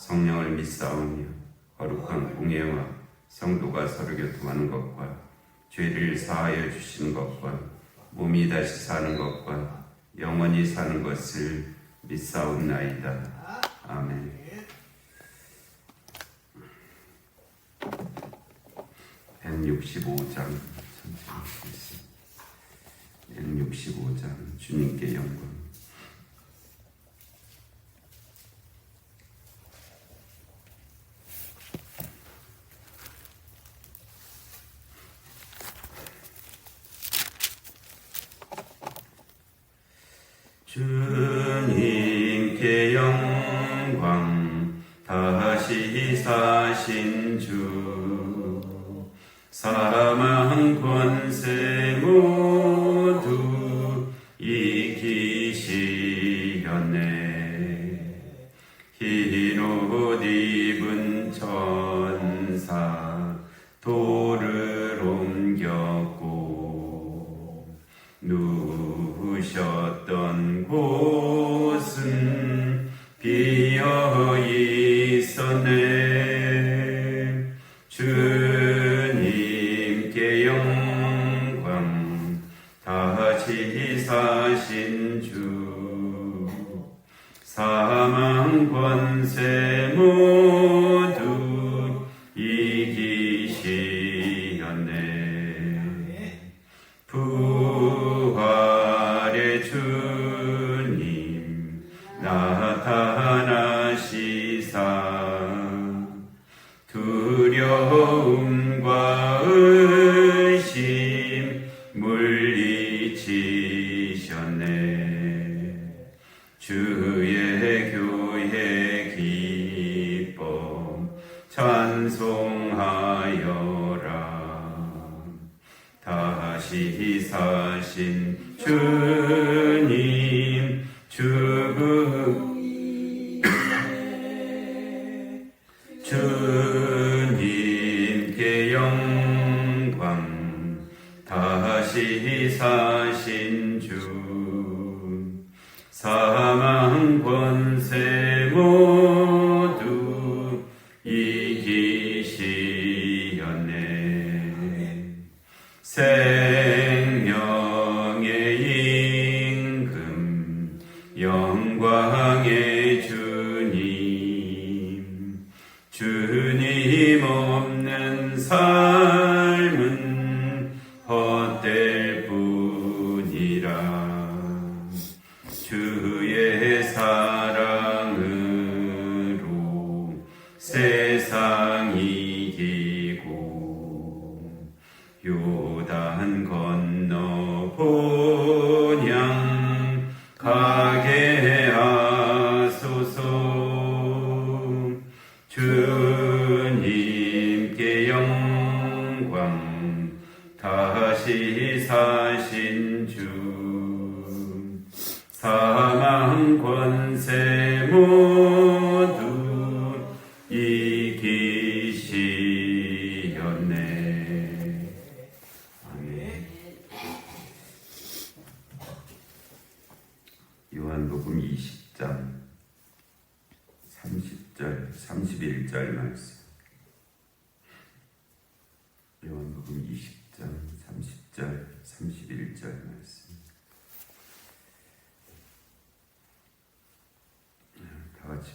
성령을 믿사오며 거룩한 공예와 성도가 서로 교통하는 것과 죄를 사하여 주시는 것과 몸이 다시 사는 것과 영원히 사는 것을 믿사옵나이다. 아멘. 165장 165장 주님께 영광 누우셨던 곳 물리치셨네 주의 교회 기쁨 찬송하여라. 다시 사신 주 영광의 주님. 주님 없는 삶은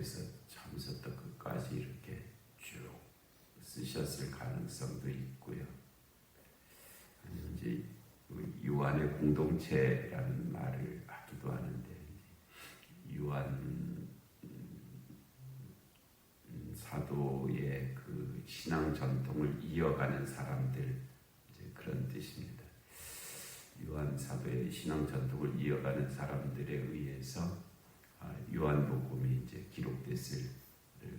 사도께서 처음부터 끝까지 이렇게 쭉 쓰셨을 가능성도 있고요. 아니면 이제 그 요한의 공동체라는 말을 하기도 하는데 요한 음, 사도의 그 신앙 전통을 이어가는 사람들 이제 그런 뜻입니다. 요한 사도의 신앙 전통을 이어가는 사람들에 의해서 아, 요한복음이 이제 기록됐을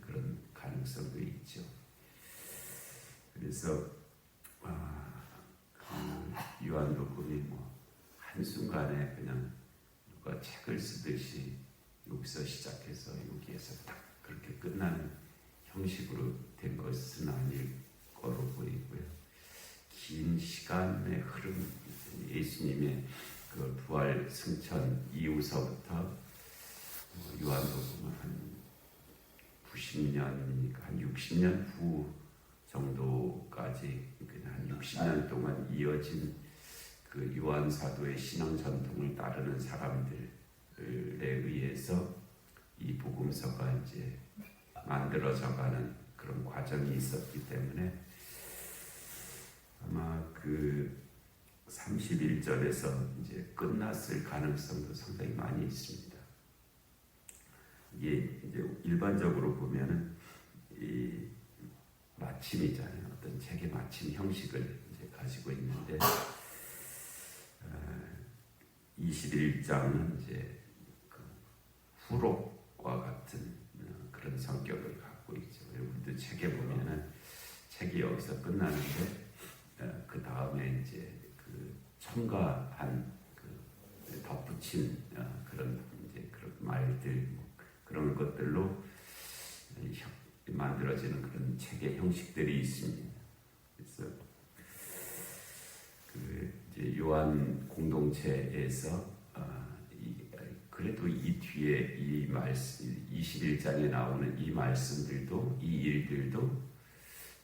그런 가능성도 있죠. 그래서 아, 그 요한복음이 뭐 한순간에 그냥 누가 책을 쓰듯이 여기서 시작해서 여기에서 딱 그렇게 끝나는 형식으로 된 것은 아닐 거로 보이고요. 긴 시간의 흐름, 예수님의 그 부활 승천 이후서부터 뭐 요한복음은 한 90년이니까 한 60년 후 정도까지 한 60년 동안 이어진 그 요한 사도의 신앙 전통을 따르는 사람들에 의해서 이 복음서가 이제 만들어져가는 그런 과정이 있었기 때문에 아마 그 31절에서 이제 끝났을 가능성도 상당히 많이 있습니다. 이게 이제 일반적으로 보면은 이 마침이잖아요. 어떤 책의 마침 형식을 이제 가지고 있는데 어, 21장은 이제 그 후록과 같은 어, 그런 성격을 갖고 있죠. 우리도 책에 보면은 책이 여기서 끝나는데 어, 그 다음에 이제 그 첨가한 그 덧붙인 어, 그런 이제 그런 말들 뭐 그런 것들로 만들어지는 그런 책의 형식들이 있습니다. 그래서 그 이제 요한 공동체에서 어, 이, 그래도 이 뒤에 이 말씀 21장에 나오는 이 말씀들도 이 일들도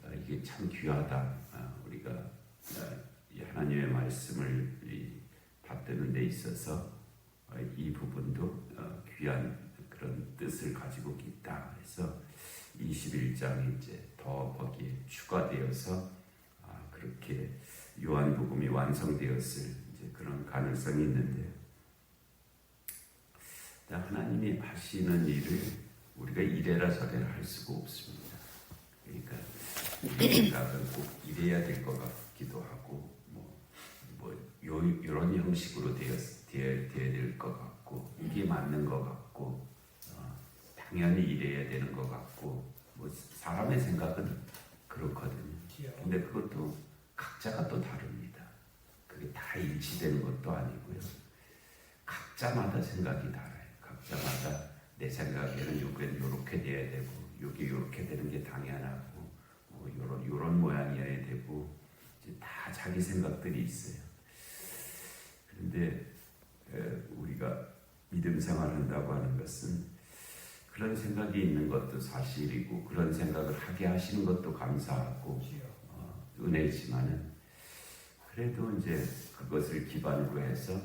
어, 이게 참 귀하다. 어, 우리가 어, 이 하나님의 말씀을 이 받드는 데 있어서 어, 이 부분도 어, 귀한 뜻을 가지고 있다. 그래서 21장이 이제 더 거기에 추가되어서 아, 그렇게 요한복음이 완성되었을 이제 그런 가능성이 있는데 하나님이 하시는 일을 우리가 이래라 저래라 할 수가 없습니다. 그러니까 우리 생각은 꼭 이래야 될 것 같기도 하고 뭐, 뭐 요, 이런 형식으로 되어, 되어야 될 것 같고 이게 맞는 것 같고 어, 당연히 이래야 되는 것 같고 뭐 사람의 생각은 그렇거든요. 근데 그것도 각자가 또 다릅니다. 그게 다 일치되는 것도 아니고요. 각자마다 생각이 달라요. 각자마다 내 생각에는 요게 요렇게 돼야 되고 요게 요렇게 되는 게 당연하고 뭐 요런 요런 모양이어야 되고 이제 다 자기 생각들이 있어요. 그런데 에, 우리가 믿음 생활한다고 하는 것은 그런 생각이 있는 것도 사실이고 그런 생각을 하게 하시는 것도 감사하고 어, 은혜지만은 그래도 이제 그것을 기반으로 해서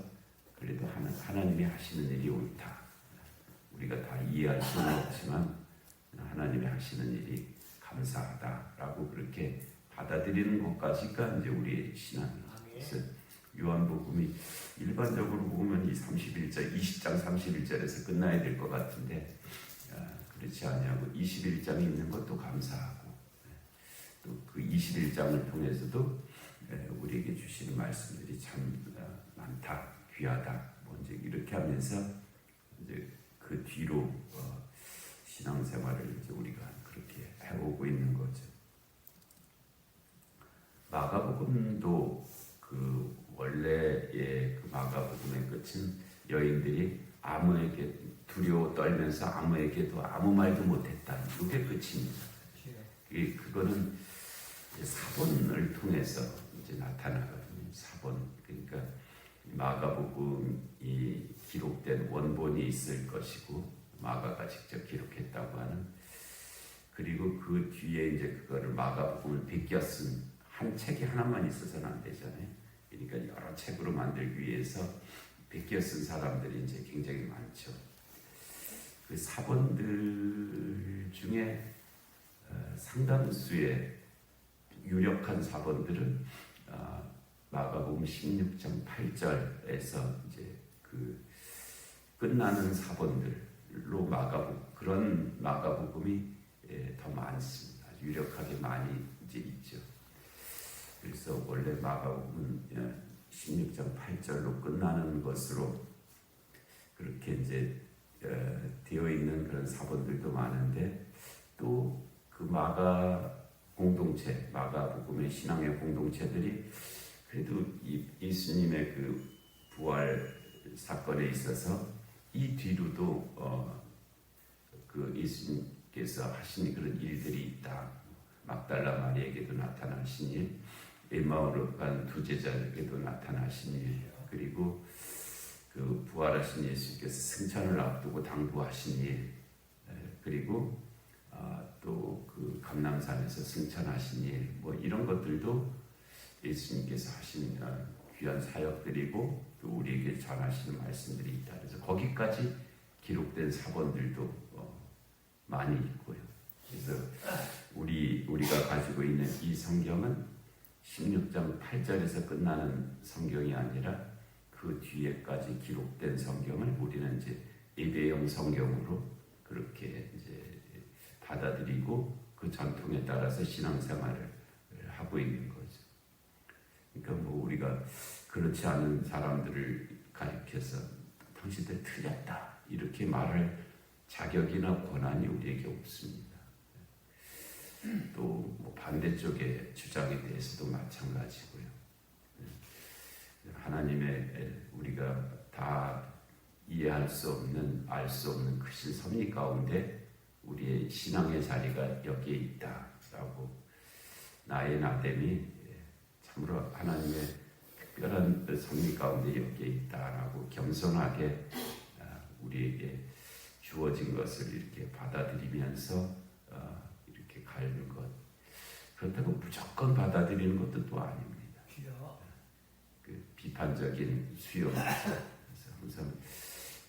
그래도 하나, 하나님이 하시는 일이 옳다. 우리가 다 이해할 수는 없지만 하나님이 하시는 일이 감사하다라고 그렇게 받아들이는 것까지가 이제 우리의 신앙이에요. 요한복음이 일반적으로 보면 이 31절, 20장 31절에서 끝나야 될 것 같은데 아, 그렇지 않냐고 21장이 있는 것도 감사하고 또 그 21장을 통해서도 예, 우리에게 주시는 말씀들이 참 아, 많다, 귀하다. 뭐 이제 이렇게 하면서 이제 그 뒤로 어, 신앙생활을 이제 우리가 그렇게 해오고 있는 거죠. 마가복음도 그 원래의 그 마가복음의 끝은 여인들이 아무에게 두려워 떨면서 아무에게도 아무 말도 못했다. 이게 끝입니다. 이 그거는 사본을 통해서 이제 나타나거든요. 사본 그러니까 마가복음 이 기록된 원본이 있을 것이고 마가가 직접 기록했다고 하는 그리고 그 뒤에 이제 그거를 마가복음을 비껴 쓴 한 책이 하나만 있어서는 안 되잖아요. 그러니까 여러 책으로 만들기 위해서 베껴 쓴 사람들이 이제 굉장히 많죠. 그 사본들 중에 어, 상당수의 유력한 사본들은 어, 마가복음 16장 8절에서 이제 그 끝나는 사본들로 마가복 그런 마가복음이 예, 더 많습니다. 유력하게 많이 이제 있죠. 그래서 원래 마가복음은 예, 16장 8절로 끝나는 것으로 그렇게 이제 어, 되어 있는 그런 사본들도 많은데 또 그 마가 공동체, 마가 복음의 신앙의 공동체들이 그래도 이, 예수님의 그 부활 사건에 있어서 이 뒤로도 어, 그 예수님께서 하신 그런 일들이 있다. 막달라 마리에게도 나타나신 일, 에마오로 간 두 제자에게도 나타나신 일, 그리고 그 부활하신 예수님께서 승천을 앞두고 당부하신 일, 에, 그리고 아, 또그 감남산에서 승천하신 일, 뭐 이런 것들도 예수님께서 하신 아, 귀한 사역들이고 또 우리에게 전하시는 말씀들이 있다. 그래서 거기까지 기록된 사본들도 어, 많이 있고요. 그래서 우리 우리가 가지고 있는 이 성경은 16장 8절에서 끝나는 성경이 아니라 그 뒤에까지 기록된 성경을 우리는 이제 예배용 성경으로 그렇게 이제 받아들이고 그 전통에 따라서 신앙생활을 하고 있는 거죠. 그러니까 뭐 우리가 그렇지 않은 사람들을 가리켜서 당신들 틀렸다 이렇게 말할 자격이나 권한이 우리에게 없습니다. 또 뭐 반대쪽의 주장에 대해서도 마찬가지고요. 하나님의 우리가 다 이해할 수 없는 알 수 없는 크신 섭리 가운데 우리의 신앙의 자리가 여기에 있다라고 나의 나됨이 참으로 하나님의 특별한 섭리 가운데 여기에 있다라고 겸손하게 아, 우리에게 주어진 것을 이렇게 받아들이면서 어, 이렇게 가는 것 그렇다고 무조건 받아들이는 것도 또 아닙니다. 그 비판적인 수용 그래서 항상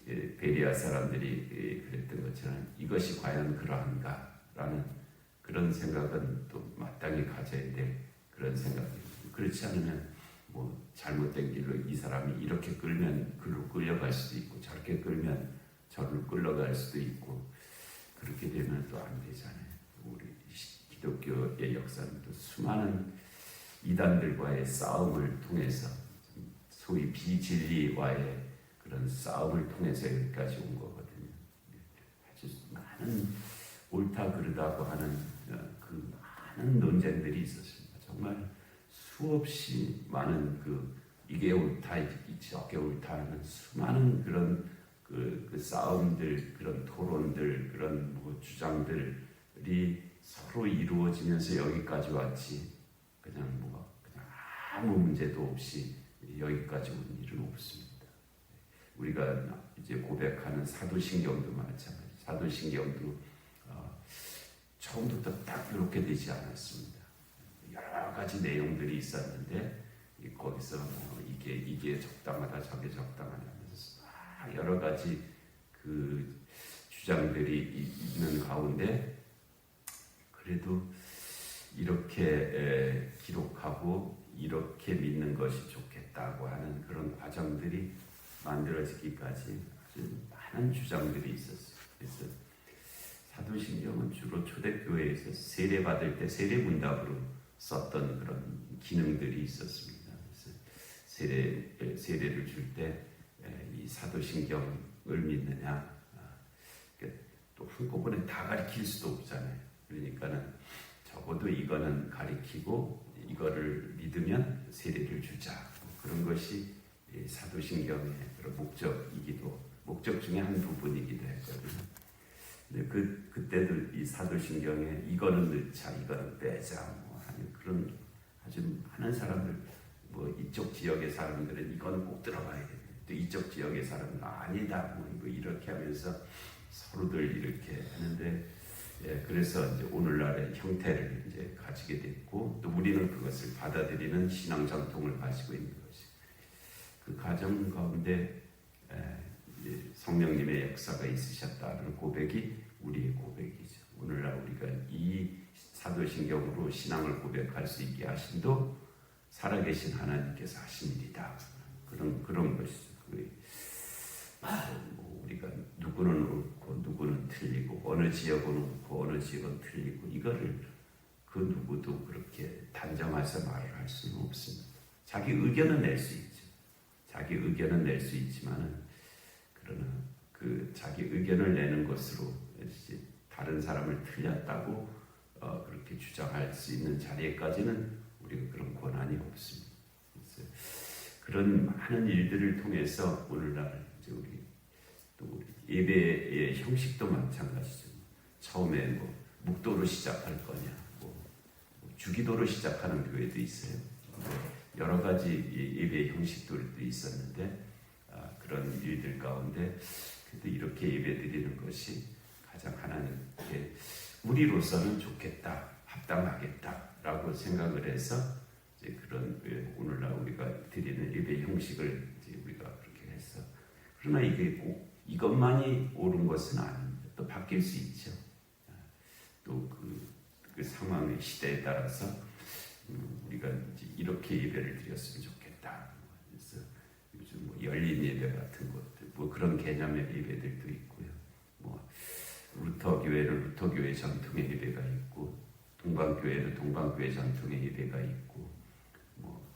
예, 베리아 사람들이 예, 그랬던 것처럼 이것이 과연 그러한가라는 그런 생각은 또 마땅히 가져야 될 그런 생각입니다. 그렇지 않으면 뭐 잘못된 길로 이 사람이 이렇게 끌면 글로 끌려갈 수도 있고 저렇게 끌면 저를 끌려갈 수도 있고 그렇게 되면 또 안 되잖아요. 우리 기독교의 역사는 또 수많은 이단들과의 싸움을 통해서 소위 비진리와의 그런 싸움을 통해서 여기까지 온 거거든요. 아주 많은 옳다 그르다고 하는 어, 그 많은 논쟁들이 있었습니다. 정말 수없이 많은 그 이게 옳다, 저게 옳다 하는 수많은 그런 그, 그 싸움들, 그런 토론들, 그런 뭐 주장들이 서로 이루어지면서 여기까지 왔지. 그냥 뭐 그냥 아무 문제도 없이 여기까지 온 일은 없습니다. 우리가 이제 고백하는 사도신경도 마찬가지. 사도신경도 어, 처음부터 딱 이렇게 되지 않았습니다. 여러 가지 내용들이 있었는데 거기서 뭐 이게 이게 적당하다 저게 적당하다 하면서 막 여러 가지 그 주장들이 있는 가운데 그래도 이렇게 기록하고 이렇게 믿는 것이 좋겠다 고 하는 그런 과정들이 만들어지기까지 아주 많은 주장들이 있었어요. 그래서 사도신경은 주로 초대교회에서 세례 받을 때 세례 문답으로 썼던 그런 기능들이 있었습니다. 그래서 세례 세례를 줄 때 이 사도신경을 믿느냐 아, 그러니까 또 한꺼번에 다 가리킬 수도 없잖아요. 그러니까는 적어도 이거는 가리키고 이거를 믿으면 세례를 주자 뭐 그런 것이 사도신경의 그런 목적이기도 목적 중에 한 부분이기도 했거든요. 근데 그 그때도 이 사도신경에 이거는 넣자, 이거는 빼자, 뭐 하는 그런 아주 많은 사람들 뭐 이쪽 지역의 사람들은 이거는 꼭 들어가야 돼. 또 이쪽 지역의 사람은 아니다, 뭐 이렇게 하면서 서로들 이렇게 하는데 예, 그래서 이제 오늘날의 형태를 이제 가지게 됐고 또 우리는 그것을 받아들이는 신앙 전통을 가지고 있는 것이. 가정 가운데 성령님의 역사가 있으셨다는 고백이 우리의 고백이죠. 오늘날 우리가 이 사도신경으로 신앙을 고백할 수 있게 하신도 살아계신 하나님께서 일이다. 그런 그런 것이죠. 그, 뭐 우리가 누구는 옳고 누구는 틀리고 어느 지역은 옳고 어느 지역은 틀리고 이거를 그 누구도 그렇게 단정해서 말을 할 수는 없습니다. 자기 의견은 낼 수 있죠. 자기 의견은 낼 수 있지만은 그러나 그 자기 의견을 내는 것으로 다른 사람을 틀렸다고 어, 그렇게 주장할 수 있는 자리에까지는 우리가 그런 권한이 없습니다. 그런 많은 일들을 통해서 오늘날 이제 우리 또 예배의 형식도 마찬가지죠. 처음에 뭐 묵도로 시작할 거냐, 뭐, 뭐 주기도로 시작하는 교회도 있어요. 뭐 여러 가지 이 예배 형식들도 있었는데 아, 그런 일들 가운데 그래도 이렇게 예배 드리는 것이 가장 하나님께 우리로서는 좋겠다, 합당하겠다라고 생각을 해서 이제 그런 그 오늘날 우리가 드리는 예배 형식을 이제 우리가 그렇게 해서 그러나 이게 꼭 이것만이 옳은 것은 아닙니다. 또 바뀔 수 있죠. 또그 그 상황의 시대에 따라서 음, 우리가 이렇게 예배를 드렸으면 좋겠다. 그래서 요즘 뭐 열린 예배 같은 것들, 뭐 그런 개념의 예배들도 있고요. 뭐 루터 교회는 루터 교회 전통의 예배가 있고, 동방 교회는 동방 교회 전통의 예배가 있고, 뭐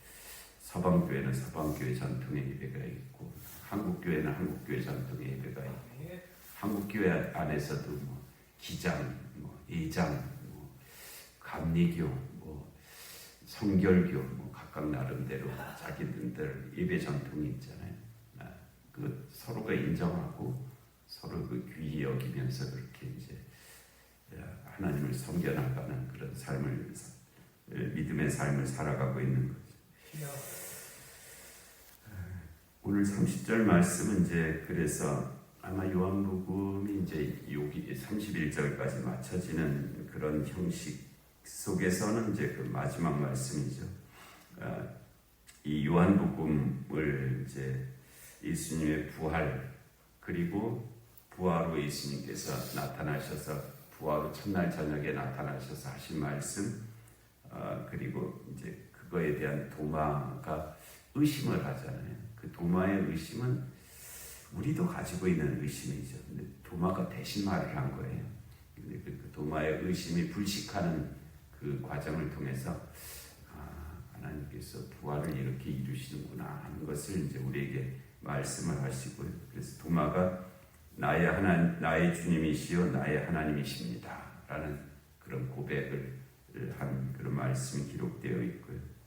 서방 교회는 서방 교회 전통의 예배가 있고, 한국 교회는 한국 교회 전통의 예배가 있고, 한국 교회 안에서도 뭐 기장, 뭐 예장, 뭐 감리교, 뭐 성결교, 뭐 각각 나름대로 자기들 예배 전통이 있잖아요. 아, 그 서로가 인정하고 서로 그 귀히 여기면서 그렇게 이제 하나님을 섬겨나가는 그런 삶을 믿음의 삶을 살아가고 있는 거죠. 오늘 30절 말씀은 이제 그래서 아마 요한복음이 이제 여기 31절까지 맞춰지는 그런 형식 속에서는 이제 그 마지막 말씀이죠. 아, 이 요한복음을 이제 예수님의 부활 그리고 부활로 예수님께서 나타나셔서 부활 후 첫날 저녁에 나타나셔서 하신 말씀 아, 그리고 이제 그거에 대한 도마가 의심을 하잖아요. 그 도마의 의심은 우리도 가지고 있는 의심이죠. 근데 도마가 대신 말을 한 거예요. 근데 그 도마의 의심이 불식하는 그 과정을 통해서 아, 하나님께서 부활을 이렇게 이루시는구나 하는 것을 이제 우리에게 말씀을 하시고요. 그래서 도마가 나의 하나 나의 주님이시요 나의 하나님이십니다라는 그런 고백을 한 그런 말씀이 기록되어 있고요.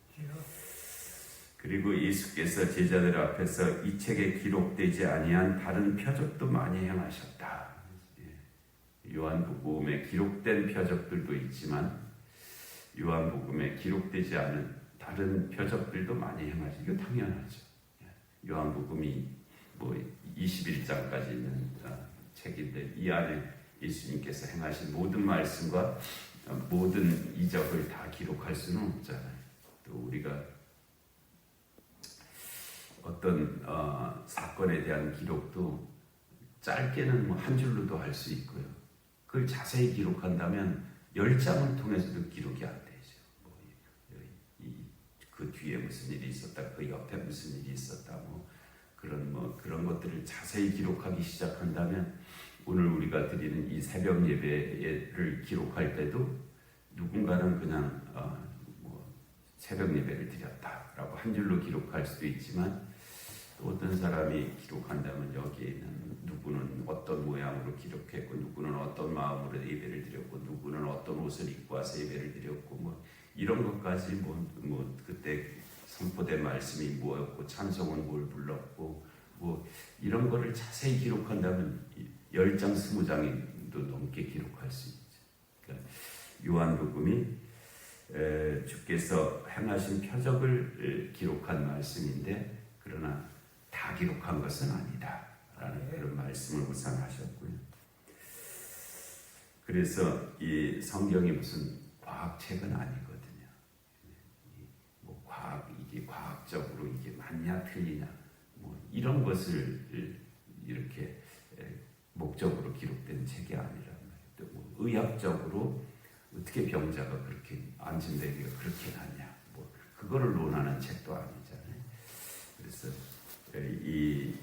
그리고 예수께서 제자들 앞에서 이 책에 기록되지 아니한 다른 표적도 많이 행하셨다. 예. 요한복음에 기록된 표적들도 있지만 요한복음에 기록되지 않은 다른 표적들도 많이 행하죠. 이거 당연하죠. 예. 요한복음이 뭐 21장까지 있는 어, 책인데 이 안에 예수님께서 행하신 모든 말씀과 어, 모든 이적을 다 기록할 수는 없잖아요. 또 우리가 어떤 어, 사건에 대한 기록도 짧게는 뭐 한 줄로도 할 수 있고요. 그걸 자세히 기록한다면 열 장을 통해서도 기록이 안 이, 그 뒤에 무슨 일이 있었다, 그 옆에 무슨 일이 있었다, 뭐 그런 뭐 그런 것들을 자세히 기록하기 시작한다면 오늘 우리가 드리는 이 새벽 예배를 기록할 때도 누군가는 그냥 어, 뭐 새벽 예배를 드렸다라고 한 줄로 기록할 수도 있지만 또 어떤 사람이 기록한다면 여기에 있는 누구는 어떤 모양으로 기록했고 누구는 어떤 마음으로 예배를 드렸고 누구는 어떤 옷을 입고 와서 예배를 드렸고 뭐 이런 것까지 뭐, 뭐 그때 선포된 말씀이 뭐였고 찬송은 뭘 불렀고 뭐 이런 거를 자세히 기록한다면 10장 20장도 넘게 기록할 수 있죠. 그러니까 요한복음이 에, 주께서 행하신 표적을 기록한 말씀인데 그러나 다 기록한 것은 아니다. 라는 그런 말씀을 우선 하셨고요. 그래서 이 성경이 무슨 과학책은. 뭐 과학, 이게 과학적으로 이게 맞냐 틀리냐 뭐 이런 것을 이렇게 목적으로 기록된 책이 아니라 또뭐 의학적으로 어떻게 병자가 그렇게 안진되기가 그렇게 낫냐 뭐 그거를 논하는 책도 아니잖아요. 그래서 이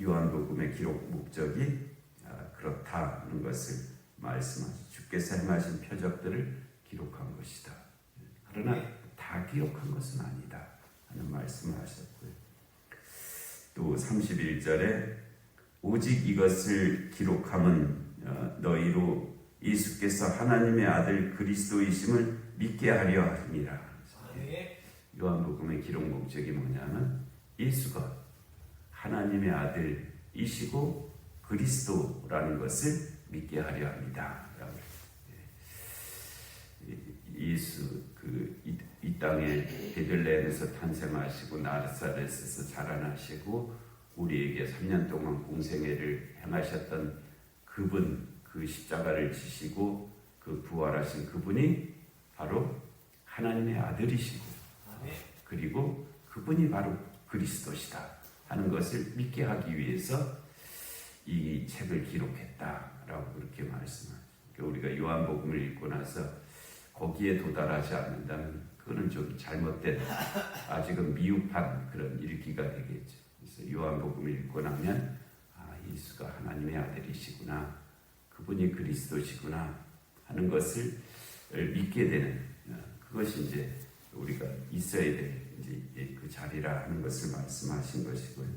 요한복음의 기록 목적이 아, 그렇다는 것을 말씀하시 주께서 행하신 표적들을 기록한 것이다. 그러나 다 기록한 것은 아니다 하는 말씀을 하셨고요. 또 31절에 오직 이것을 기록함은 어, 너희로 예수께서 하나님의 아들 그리스도이심을 믿게 하려 함이라. 요한복음의 기록 목적이 뭐냐면 예수가 하나님의 아들이시고 그리스도라는 것을 믿게 하려 합니다. 예수 그이 이 땅에 베들레헴에서 탄생하시고 나사렛에서 자라나시고 우리에게 3년 동안 공생애를 행하셨던 그분 그 십자가를 지시고 그 부활하신 그분이 바로 하나님의 아들이시고 그리고 그분이 바로 그리스도시다 하는 것을 믿게 하기 위해서 이 책을 기록했다라고 그렇게 말씀합니다. 우리가 요한복음을 읽고 나서 거기에 도달하지 않는다면 그거는 좀 잘못된 아직은 미흡한 그런 읽기가 되겠죠. 그래서 요한복음을 읽고 나면 아 예수가 하나님의 아들이시구나 그분이 그리스도시구나 하는 것을 믿게 되는 어, 그것이 이제 우리가 있어야 될 이제 그 자리라 하는 것을 말씀하신 것이고요.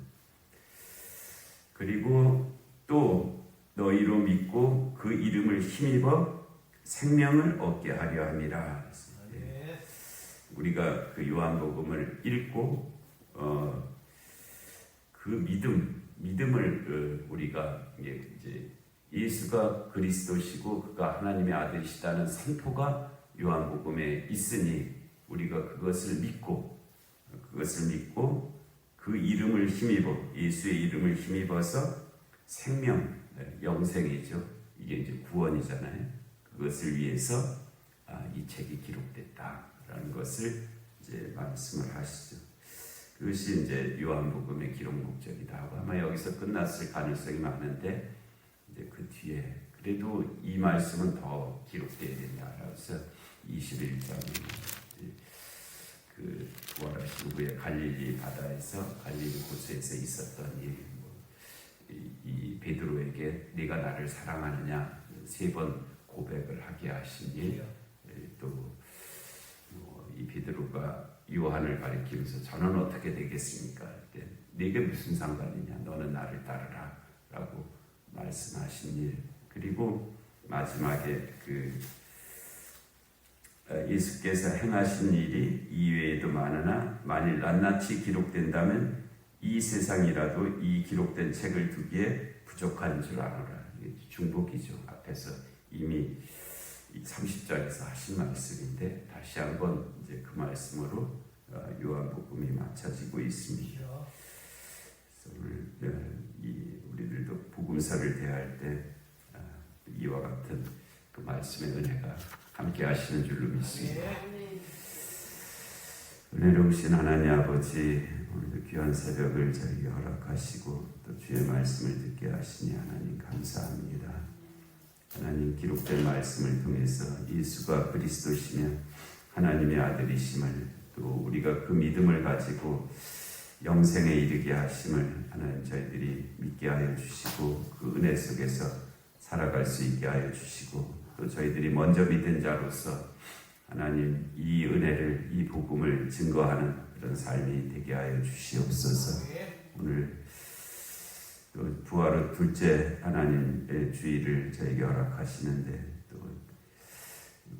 그리고 또 너희로 믿고 그 이름을 힘입어 생명을 얻게 하려 함이라. 예. 우리가 그 요한복음을 읽고 어, 그 믿음, 믿음을 그 우리가 이제 예수가 그리스도시고 그가 하나님의 아들이시다는 선포가 요한복음에 있으니 우리가 그것을 믿고 그것을 믿고 그 이름을 힘입어 예수의 이름을 힘입어서 생명 네, 영생이죠. 이게 이제 구원이잖아요. 그것을 위해서 아, 이 책이 기록됐다라는 것을 이제 말씀을 하시죠. 그것이 이제 요한복음의 기록 목적이다 하고 아마 여기서 끝났을 가능성이 많은데 이제 그 뒤에 그래도 이 말씀은 더 기록돼야 된다라고 해서 21장에 그 부활하신 후에 갈릴리 바다에서 갈릴리 호수에서 있었던 일, 뭐, 이, 이 베드로에게 네가 나를 사랑하느냐 세 번 고백을 하게 하신 일, 또이 뭐, 베드로가 요한을 가리키면서 저는 어떻게 되겠습니까? 그때 네게 무슨 상관이냐? 너는 나를 따르라라고 말씀하신 일, 그리고 마지막에 그 어, 예수께서 행하신 일이 이외에도 많으나 만일 낱낱이 기록된다면 이 세상이라도 이 기록된 책을 두기에 부족한 줄 아노라. 중복이죠. 앞에서 이미 30장에서 하신 말씀인데 다시 한번 이제 그 말씀으로 어, 요한복음이 맞춰지고 있습니다. 오늘 어, 우리들도 복음서를 대할 때 이와 같은 그 말씀의 은혜가 함께 하시는 줄로 믿습니다. 은혜로우신 하나님 아버지 오늘도 귀한 새벽을 저에게 허락하시고 또 주의 말씀을 듣게 하시니 하나님 감사합니다. 하나님 기록된 말씀을 통해서 예수가 그리스도시며 하나님의 아들이심을 또 우리가 그 믿음을 가지고 영생에 이르게 하심을 하나님 저희들이 믿게 하여 주시고 그 은혜 속에서 살아갈 수 있게 하여 주시고 또 저희들이 먼저 믿은 자로서 하나님 이 은혜를 이 복음을 증거하는 그런 삶이 되게 하여 주시옵소서. 오늘 또 부활 후 둘째 하나님의 주의를 저에게 허락하시는데 또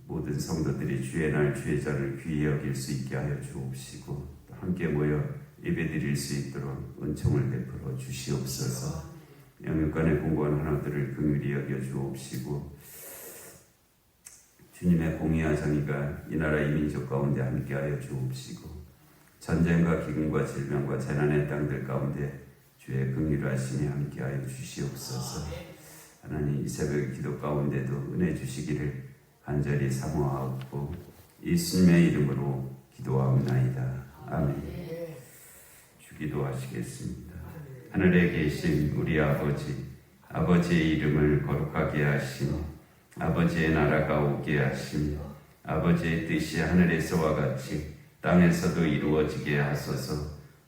모든 성도들이 주의 날 주의 전을 귀히 여길 수 있게 하여 주옵시고 또 함께 모여 예배드릴 수 있도록 은총을 베풀어 주시옵소서. 영육간의 공고한 하나들을 긍휼히 여겨 주옵시고 주님의 공의와 정의가 이 나라 이 민족 가운데 함께하여 주옵시고 전쟁과 기근과 질병과 재난의 땅들 가운데 주의 긍휼하심이 함께하여 주시옵소서. 하나님 이 새벽 기도 가운데도 은혜 주시기를 간절히 사모하옵고 예수님의 이름으로 기도하옵나이다. 아멘. 기도하시겠습니다. 하늘에 계신 우리 아버지, 아버지의 이름을 거룩하게 하시며, 아버지의 나라가 오게 하시며, 아버지의 뜻이 하늘에서와 같이 땅에서도 이루어지게 하소서.